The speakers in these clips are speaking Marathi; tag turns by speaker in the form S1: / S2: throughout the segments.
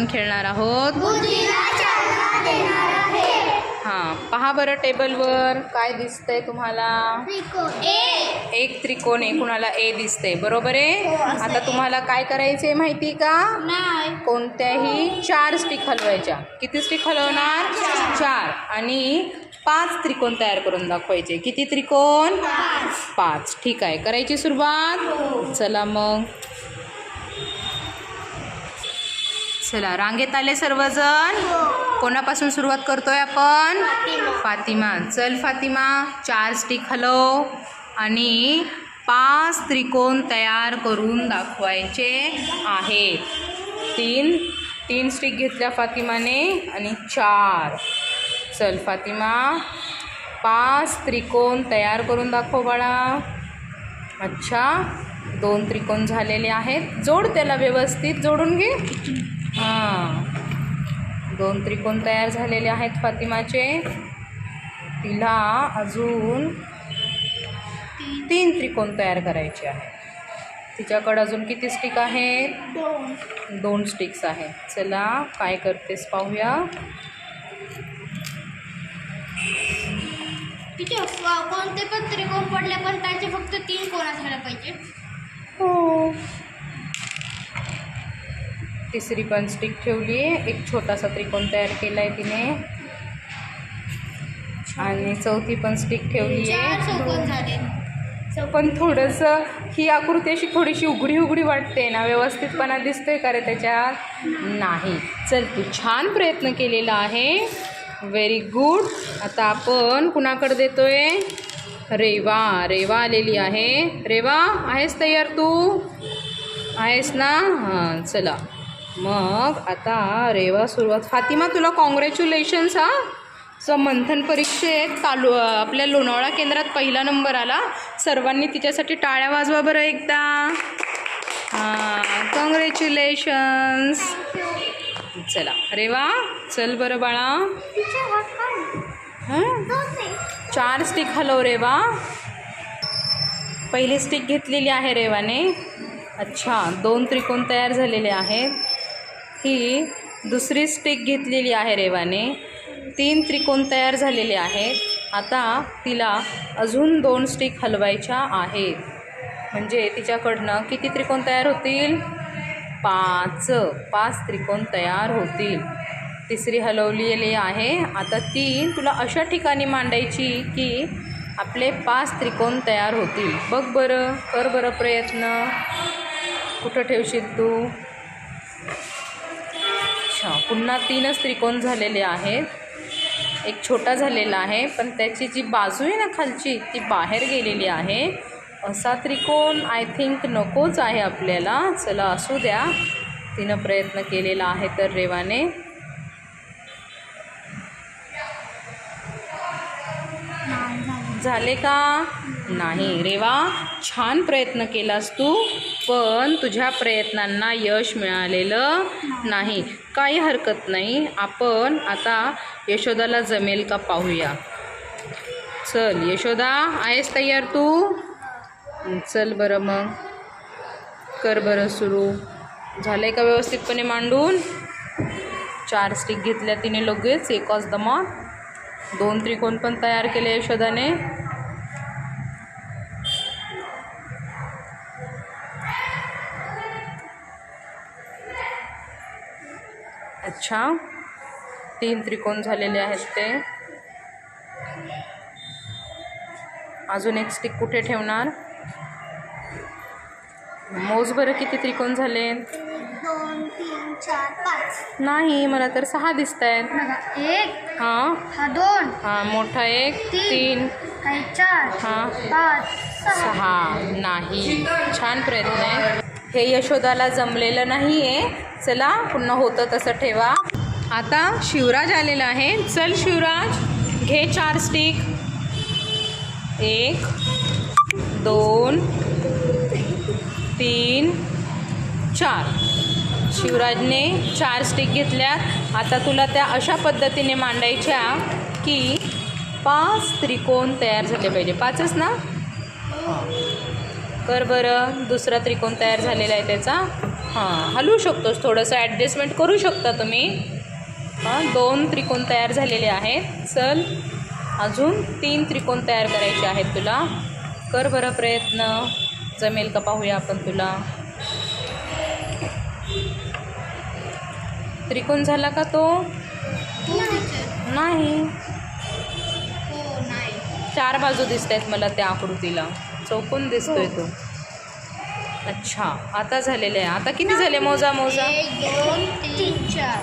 S1: आपण खेळणार आहोत. हां पहा बरं टेबलवर. काय दिसतंय तुम्हाला? एक त्रिकोण आहे कुणाला ए दिसते बरोबर आहे? आता तुम्हाला काय करायचे माहिती का? कोणत्याही चार स्टिक हलवायच्या. किती स्टिक हलवणार? चार. आणि पाच त्रिकोण तयार करून दाखवायचे. किती त्रिकोण? पाच. ठीक आहे. करायची सुरुवात? चला मग. चला रांगेत आले सर्वजण. कोणापासून सुरुवात करतोय आपण? फातिमा. चल फातिमा चार स्टिक हलव आणि पाच त्रिकोण तयार करून दाखवायचे आहेत. तीन तीन स्टिक घेतल्या फातिमाने आणि चार. चल फातिमा पाच त्रिकोण तयार करून दाखव बाळा. अच्छा दोन त्रिकोण झालेले आहेत. जोड त्याला व्यवस्थित जोडून घे. हां. दोन त्रिकोण तयार झालेले आहेत फातिमाचे. तिला अजून तीन त्रिकोण तयार करायचे आहेत. तिच्याकडं अजून किती स्टिक आहेत? दोन स्टिक्स आहेत. चला काय करतेस पाहूया.
S2: कोणते पण त्रिकोण पडले पण त्याचे फक्त तीन कोण असायला पाहिजे?
S1: हो. तिसरी पण स्टिक ठेवली आहे. एक छोटासा त्रिकोण तयार केला आहे तिने. आणि चौथी पण स्टिक ठेवली आहे. पण थोडंसं ही आकृती अशी थोडीशी उघडी उघडी वाटते ना व्यवस्थितपणा दिसतोय का रे त्याच्यात नाही. चल तू छान प्रयत्न केलेला आहे. व्हेरी गुड आता आपण कुणाकडे देतोय? रेवा. रेवा आलेली आहे. रेवा आहेस तयार तू? आहेस ना? हां चला. मग आता रेवा सुरुवात. फातिमा तुला कॉंग्रॅच्युलेशन्स हा. सो मंथन परीक्षेत तालु आपल्या लोणावळा केंद्रात पहिला नंबर आला. सर्वांनी तिच्यासाठी टाळ्या वाजवा बरं एकदा. हां कॉंग्रॅच्युलेशन्स चला रेवा चल बरं बाळा. हां? चार स्टिक हलव रेवा. पहिली स्टिक घेतलेली आहे रेवाने. अच्छा दोन त्रिकोण तयार झालेले आहेत. ही दुसरी स्टिक घेतलेली आहे रेवाने. तीन त्रिकोण तयार झालेले आहेत. आता तिला अजून दोन स्टिक हलवायच्या आहेत. म्हणजे तिच्याकडनं किती त्रिकोण तयार होतील? पाच. पाच त्रिकोण तयार होतील. तिसरी हलवलेली आहे. आता ती तुला अशा ठिकाणी मांडायची की आपले पाच त्रिकोण तयार होतील. बघ बरं. कर बरं प्रयत्न. कुठं ठेवशील तू? अच्छा पुन्हा तीनच त्रिकोण झालेले आहेत. एक छोटा झालेला आहे पण त्याची जी बाजू आहे ना खालची ती बाहेर गेलेली आहे. असा त्रिकोण आय थिंक नकोच आहे आपल्याला. चला असू द्या. तिनं प्रयत्न केलेला आहे तर रेवाने. झाले का? नाही. रेवा छान प्रयत्न केलास तू पण तुझ्या प्रयत्नांना यश मिळालेलं नाही. काही हरकत नाही. आपण आता यशोदाला जमेल का पाहूया. चल यशोदा आहेस तयार तू? चल बरं मग. कर बरं सुरू. झालं आहे का व्यवस्थितपणे मांडून? चार स्टिक घेतल्या तिने लगेच. एकाच दमा दोन त्रिकोण पण तयार केले यशोदाने. अच्छा तीन त्रिकोण झालेले आहेत ते. अजून एक स्टिक कुठे ठेवणार? मोज बरं किती त्रिकोण झाले? नाही मला तर सहा दिसत आहेत
S2: एक.
S1: हां.
S2: हा दोन.
S1: हां मोठा एक तीन.
S2: काही चार.
S1: हां.
S2: पाच सहा.
S1: सहा. नाही. छान प्रयत्न आहे. हे यशोदाला जमलेलं नाही आहे चला पुन्हा होतं तसं ठेवा. आता शिवराज आलेला आहे. चल शिवराज घे चार स्टिक एक दोन तीन चार. शिवराजने चार स्टिक घेतल्यात. आता तुला त्या अशा पद्धतीने मांडायच्या की पाच त्रिकोण तयार झाले पाहिजे. पाचच ना? कर बरं. दुसरा त्रिकोण तयार झालेला आहे त्याचा. हां हलवू शकतोस थोडंसं. ॲडजस्टमेंट करू शकता तुम्ही. हां दोन त्रिकोण तयार झालेले आहेत. चल. अजून तीन त्रिकोण तयार करायचे आहेत तुला. कर बरं प्रयत्न. जमेल का पाहूया आपण तुला. त्रिकोण झाला का तो? नाही.
S2: हो नाही.
S1: चार बाजू दिसत आहेत मला त्या आकृतीला. चौकोन दिसतोय तो. अच्छा आता झालेले आहे. आता किती झाले? मोजा मोजा.
S2: दोन तीन चार.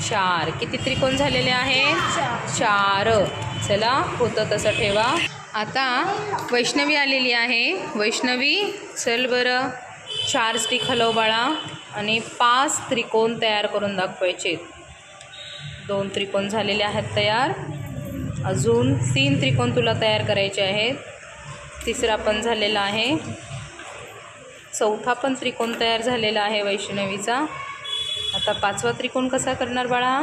S1: चार. किती त्रिकोण झालेले
S2: चार.
S1: चार. चला होतं तसं ठेवा. आता वैष्णवी आलेली आहे. वैष्णवी चल बरं. चार स्टिक हलव बाळा. आणि पाच त्रिकोण तयार करून दाखवायचे. दोन त्रिकोण झालेले आहेत तयार. अजून तीन त्रिकोण तुला तयार करायचे आहेत. तिसरा पण झालेला आहे. चौथा पण त्रिकोण तयार झालेला आहे वैष्णवीचा. आता पाचवा त्रिकोण कसा करणार बाळा?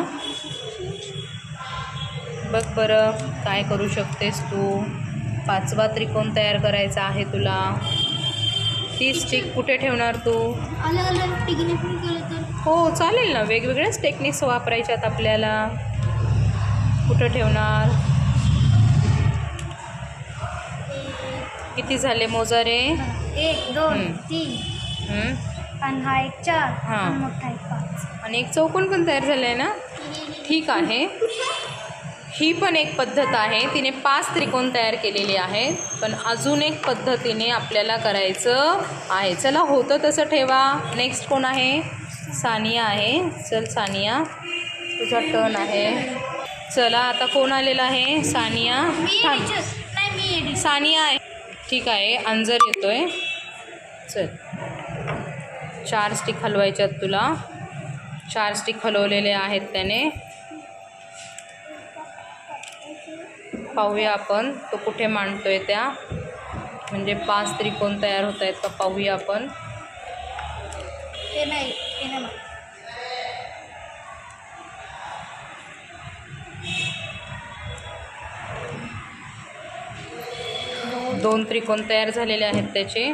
S1: बघ बरं काय करू शकतेस तू? पाचवा त्रिकोण तयार करायचा आहे तुला. ती स्टिक कुठे ठेवणार तू? हो चालेल ना. वेगवेगळ्याच टेक्निक्स वापरायच्यात आपल्याला. कुठं ठेवणार? किती झाले मोजारे?
S2: एक दोन
S1: हम्म.
S2: तीन.
S1: हं?
S2: आणि हा एक चार
S1: हा.
S2: आणि मोठा एक पाच.
S1: आणि एक चौकोन पण तयार झालं आहे ना? ठीक आहे. ही पण एक पद्धत आहे. तिने पाच त्रिकोण तयार केलेले आहेत. पण अजून एक पद्धतीने आपल्याला करायचं आहे. चला होतं तसं ठेवा. नेक्स्ट कोण आहे? सानिया आहे. चल सानिया. तुझा टर्न आहे. चला आता कोण आलेला आहे? सानिया. थांब.
S2: नाही मी
S1: सानिया आहे. ठीक आहे अंजर येतो आहे चल. चार स्टिक हलवायच्यात तुला. चार स्टिक हलवलेले आहेत त्याने. पाहूया आपण तो कुठे मांडतोय त्या. म्हणजे पाच त्रिकोण तयार होत आहेत का पाहूया आपण.
S2: ते नाही.
S1: दोन त्रिकोण तयार झालेले आहेत त्याचे.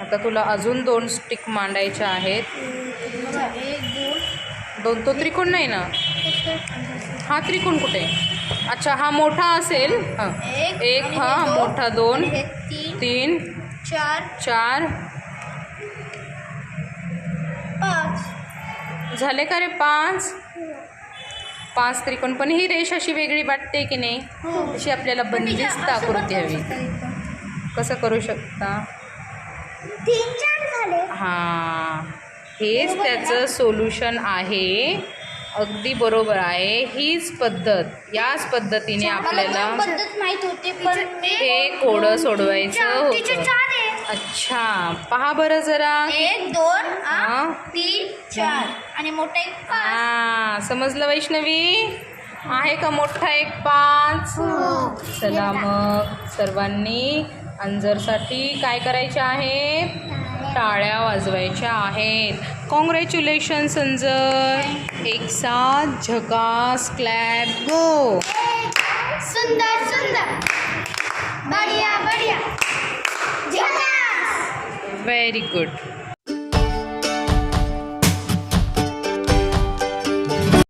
S1: आता तुला अजून दोन स्टिक मांडायच्या आहेत.
S2: दोन
S1: तो त्रिकोण नाही ना? हा त्रिकोण कुठे? अच्छा हा मोठा असेल. हां.
S2: एक
S1: हा मोठा दोन
S2: तीन चार
S1: चार झाले का रे पाच? पाच त्रिकोण. पण ही रेष अशी वेगळी वाटते की नाही?
S2: हो.
S1: अशी आपल्याला बंदिस्त आकृती हवी. कसं करू शकता?
S2: तीन चार झाले.
S1: हां. हेच त्याचं सोल्युशन आहे. अगदी बरोबर आहे. हीच पद्धत. याच पद्धतीने आपल्याला
S2: पद्धत माहीत होते पण
S1: हे कोडं सोडवायचं होतं. अच्छा. पहा बरं जरा.
S2: एक दोन
S1: हां.
S2: तीन चार आणि मोठा एक पाच.
S1: हां समजलं वैष्णवी? आहे का मोठा एक पाच? चला मग सर्वांनी अंजरसाठी काय करायचे आहेत? टाळ्या. वाजवायच्या आहेत. कॉंग्रॅच्युलेशन्स अंजर. एक साथ झकास क्लॅप गो
S2: सुंदर सुंदर. बढिया बढिया.
S1: Very good